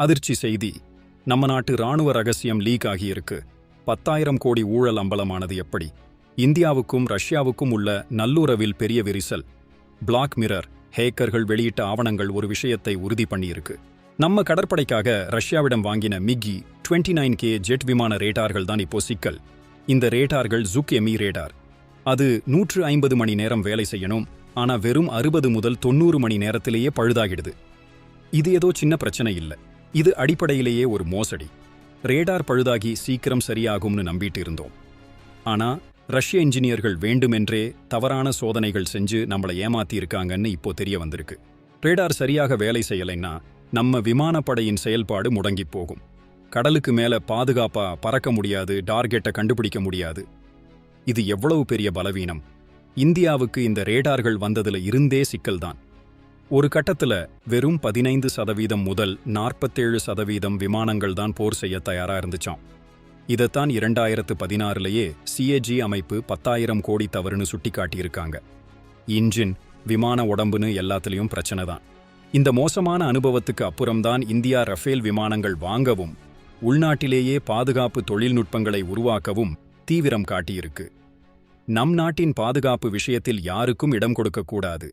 அதிர்ச்சி செய்தி. நம்ம நாட்டு ராணுவ ரகசியம் லீக் ஆகியிருக்கு. பத்தாயிரம் கோடி ஊழல் அம்பலமானது எப்படி? இந்தியாவுக்கும் ரஷ்யாவுக்கும் உள்ள நல்லுறவில் பெரிய விரிசல். பிளாக் மிரர் ஹேக்கர்கள் வெளியிட்ட ஆவணங்கள் ஒரு விஷயத்தை உறுதி பண்ணியிருக்கு. நம்ம கடற்படைக்காக ரஷ்யாவிடம் வாங்கின மிக்கி 29 நைன் கே ஜெட் விமான ரேடார்கள் தான் இப்போ சிக்கல். இந்த ரேடார்கள் ஜுக் எமி ரேடார் அது நூற்று ஐம்பது மணி நேரம் வேலை செய்யணும். ஆனா வெறும் அறுபது முதல் தொண்ணூறு மணி நேரத்திலேயே பழுதாகிடுது. இது ஏதோ சின்ன பிரச்சனை இல்ல. இது அடிப்படையிலேயே ஒரு மோசடி. ரேடார் பழுதாகி சீக்கிரம் சரியாகும்னு நம்பிட்டு இருந்தோம் ஆனா ரஷ்ய இன்ஜினியர்கள் வேண்டுமென்றே தவறான சோதனைகள் செஞ்சு நம்மளை ஏமாத்தி இருக்காங்கன்னு இப்போ தெரிய வந்திருக்கு. ரேடார் சரியாக வேலை செய்யலைன்னா நம்ம விமானப்படையின் செயல்பாடு முடங்கிப் போகும். கடலுக்கு மேல பாதுகாப்பா பறக்க முடியாது டார்கெட்டை கண்டுபிடிக்க முடியாது. இது எவ்வளவு பெரிய பலவீனம். இந்தியாவுக்கு இந்த ரேடார்கள் வந்ததுல இருந்தே சிக்கல்தான். ஒரு கட்டத்துல வெறும் பதினைந்து சதவீதம் முதல் நாற்பத்தேழு சதவீதம் விமானங்கள் தான் போர் செய்ய தயாரா இருந்துச்சாம். இதைத்தான் இரண்டாயிரத்து பதினாறுலயே சிஏஜி அமைப்பு பத்தாயிரம் கோடி தவறுன்னு சுட்டிக்காட்டியிருக்காங்க. இன்ஜின் விமான உடம்புன்னு எல்லாத்துலயும் பிரச்சனை தான். இந்த மோசமான அனுபவத்துக்கு அப்புறம்தான் இந்தியா ரஃபேல் விமானங்கள் வாங்கவும் உள்நாட்டிலேயே பாதுகாப்பு தொழில்நுட்பங்களை உருவாக்கவும் தீவிரம் காட்டியிருக்கு. நம் நாட்டின் பாதுகாப்பு விஷயத்தில் யாருக்கும் இடம் கொடுக்கக்கூடாது.